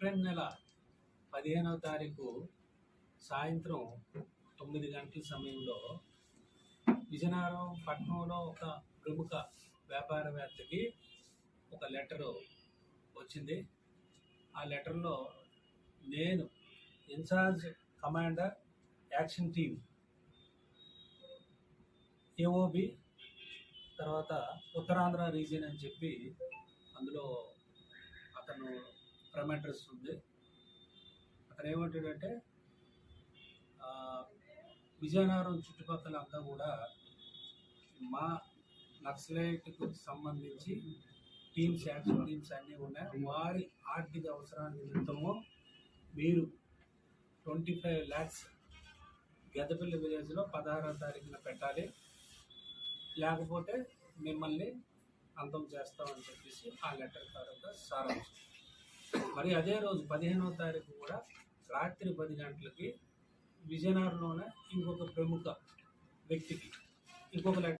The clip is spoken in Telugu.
ఏప్రిల్ నెల పదిహేనవ తారీఖు సాయంత్రం తొమ్మిది గంటల సమయంలో విజయనగరం పట్టణంలో ఒక ప్రముఖ వ్యాపారవేత్తకి ఒక లెటరు వచ్చింది. ఆ లెటర్లో నేను in-charge commander action team AOB తర్వాత ఉత్తరాంధ్ర రీజియన్ అని చెప్పి అందులో అతను ఫ్రమ్ ఉంది. అతను ఏమంటాడంటే విజయనగరం చుట్టుపక్కల అంతా కూడా మా నక్సలైట్కు సంబంధించి టీమ్స్ యాక్షన్ టీమ్స్ అన్నీ ఉన్నాయి. వారి ఆర్థిక అవసరాల నిమిత్తము మీరు ట్వంటీ ఫైవ్ ల్యాక్స్ గదపల్లి విలేజ్లో పదహారవ తారీఖున పెట్టాలి. లేకపోతే మిమ్మల్ని అంతం చేస్తామని చెప్పేసి ఆ లెటర్ తర్వాత సారాంశం. మరి అదే రోజు పదిహేనవ తారీఖు కూడా రాత్రి పది గంటలకి విజయనగరంలోనే ఇంకొక ప్రముఖ వ్యక్తికి ఇంకొక